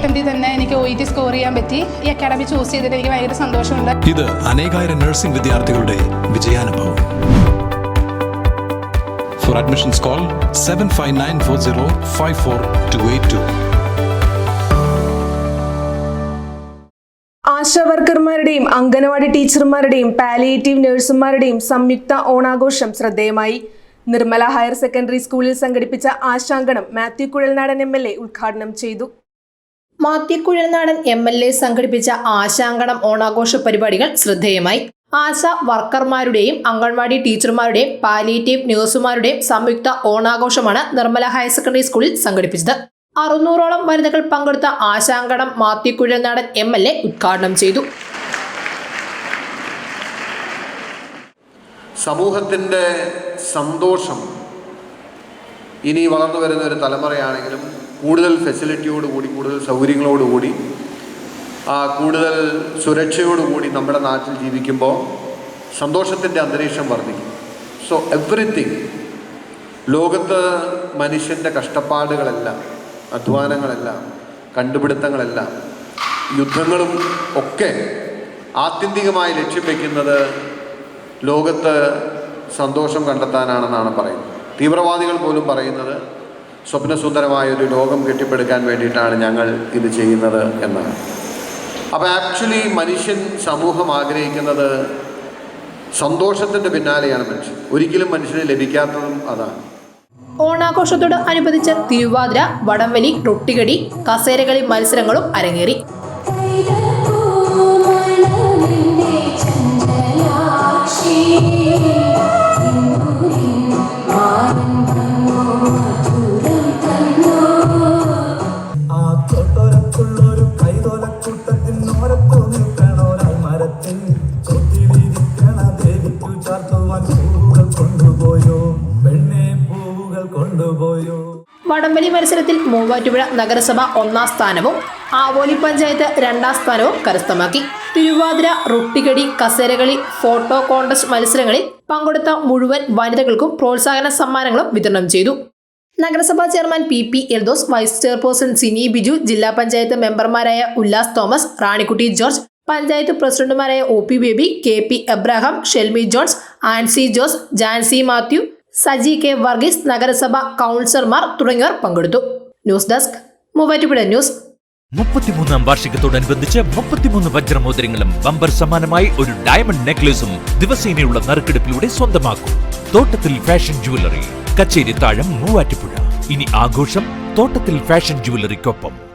അറ്റംപ്റ്റിൽ തന്നെ എനിക്ക് O E T score ചെയ്യാൻ പറ്റി. ഈ അക്കാഡമി ചൂസ് ചെയ്തിട്ട് എനിക്ക് ഭയങ്കര സന്തോഷമുണ്ട്. ഇത് അനേകായിരം നഴ്സിംഗ് വിദ്യാർത്ഥികളുടെ വിജയാനുഭവം. For admissions call seven five nine four zero five four two eight two ആശാവർക്കർമാരുടെയും anganwadi ടീച്ചർമാരുടെയും പാലിയേറ്റീവ് നഴ്സുമാരുടെയും സംയുക്ത ഓണാഘോഷം ശ്രദ്ധേയമായി. നിർമ്മല ഹയർ സെക്കൻഡറി സ്കൂളിൽ സംഘടിപ്പിച്ച ആശാങ്കണം Mathew Kuzhalnadan M L A ഉദ്ഘാടനം ചെയ്തു. മാത്യക്കുഴൽനാടൻ എം എൽ എ സംഘടിപ്പിച്ച ആശാങ്കണം ഓണാഘോഷ പരിപാടികൾ ശ്രദ്ധേയമായി. ആശ വർക്കർമാരുടെയും അംഗൻവാടി ടീച്ചർമാരുടെയും പാലിയേറ്റീവ് നഴ്സുമാരുടെയും സംയുക്ത ഓണാഘോഷമാണ് നിർമ്മല ഹയർ സെക്കൻഡറി സ്കൂളിൽ സംഘടിപ്പിച്ചത്. അറുന്നൂറോളം വനിതകൾ പങ്കെടുത്ത ആശാങ്കണം മാത്യക്കുഴൽനാടൻ എം എൽ എ ഉദ്ഘാടനം ചെയ്തു. സമൂഹത്തിന്റെ സന്തോഷം ഇനി വളർന്നു വരുന്ന ഒരു തലമുറയാണെങ്കിലും കൂടുതൽ ഫെസിലിറ്റിയോടുകൂടി കൂടുതൽ സൗകര്യങ്ങളോടുകൂടി കൂടുതൽ സുരക്ഷയോടുകൂടി നമ്മുടെ നാട്ടിൽ ജീവിക്കുമ്പോൾ സന്തോഷത്തിന്റെ അന്തരീക്ഷം വർദ്ധിക്കും. സോ എവറിത്തിങ് ലോകത്ത് മനുഷ്യന്റെ കഷ്ടപ്പാടുകളെല്ലാം അധ്വാനങ്ങളെല്ലാം കണ്ടുപിടുത്തങ്ങളെല്ലാം യുദ്ധങ്ങളും ഒക്കെ ആത്യന്തികമായി ലക്ഷ്യം വയ്ക്കുന്നത് ലോകത്ത് സന്തോഷം കണ്ടെത്താനാണെന്നാണ് പറയുന്നത്. തീവ്രവാദികൾ പോലും പറയുന്നത് സ്വപ്നസുന്ദരമായ ഒരു ലോകം കെട്ടിപ്പടുക്കാൻ വേണ്ടിയിട്ടാണ് ഞങ്ങൾ ഇത് ചെയ്യുന്നത് എന്ന് അപ്പോൾ ആക്ച്വലി മനുഷ്യൻ സമൂഹം ആഗ്രഹിക്കുന്നത് സന്തോഷത്തിന്റെ പിന്നാലെയാണ് മനുഷ്യൻ. ഒരിക്കലും മനുഷ്യന് ലഭിക്കാത്തതും അതാണ്. ഓണാഘോഷത്തോട് അനുബന്ധിച്ച് തിരുവാതിര വടംവലി റൊട്ടികടി കസേരകളി മത്സരങ്ങളും അരങ്ങേറി. കൊണ്ടുപോയോ? കൊണ്ടുപോയോ? വടംവലി മത്സരത്തിൽ മൂവാറ്റുപുഴ നഗരസഭ ഒന്നാം സ്ഥാനവും ആവോലി പഞ്ചായത്ത് രണ്ടാം സ്ഥാനവും കരസ്ഥമാക്കി. തിരുവാതിര റൊട്ടികടി കസേരകളി ഫോട്ടോ കോൺടസ്റ്റ് മത്സരങ്ങളിൽ പങ്കെടുത്ത മുഴുവൻ വനിതകൾക്കും പ്രോത്സാഹന സമ്മാനങ്ങളും വിതരണം ചെയ്തു. നഗരസഭാ chairman P P Eldhose vice chairperson Sini Biju ജില്ലാ പഞ്ചായത്ത് മെമ്പർമാരായ ഉല്ലാസ് തോമസ് റാണിക്കുട്ടി ജോർജ് പഞ്ചായത്ത് പ്രസിഡന്റുമാരായ O P Baby K P Abraham Shelmi Jones Ancy Jose Jancy Mathew Saji K Varghese നഗരസഭ കൗൺസിലർമാർ തുടങ്ങിയവർ പങ്കെടുത്തു. News desk Muvattupuzha news. മുപ്പത്തിമൂന്നാം വാർഷികത്തോടനുബന്ധിച്ച് മുപ്പത്തിമൂന്ന് വജ്രമോതിരങ്ങളും ബമ്പർ സമാനമായി ഒരു ഡയമണ്ട് നെക്ലേസും ദിവസേനയുള്ള നറുക്കെടുപ്പിലൂടെ സ്വന്തമാക്കും. തോട്ടത്തിൽ ഫാഷൻ ജുവല്ലറി കച്ചേരി താഴം മൂവാറ്റുപുഴ. ഇനി ആഘോഷം തോട്ടത്തിൽ ഫാഷൻ ജുവല്ലറിക്കൊപ്പം.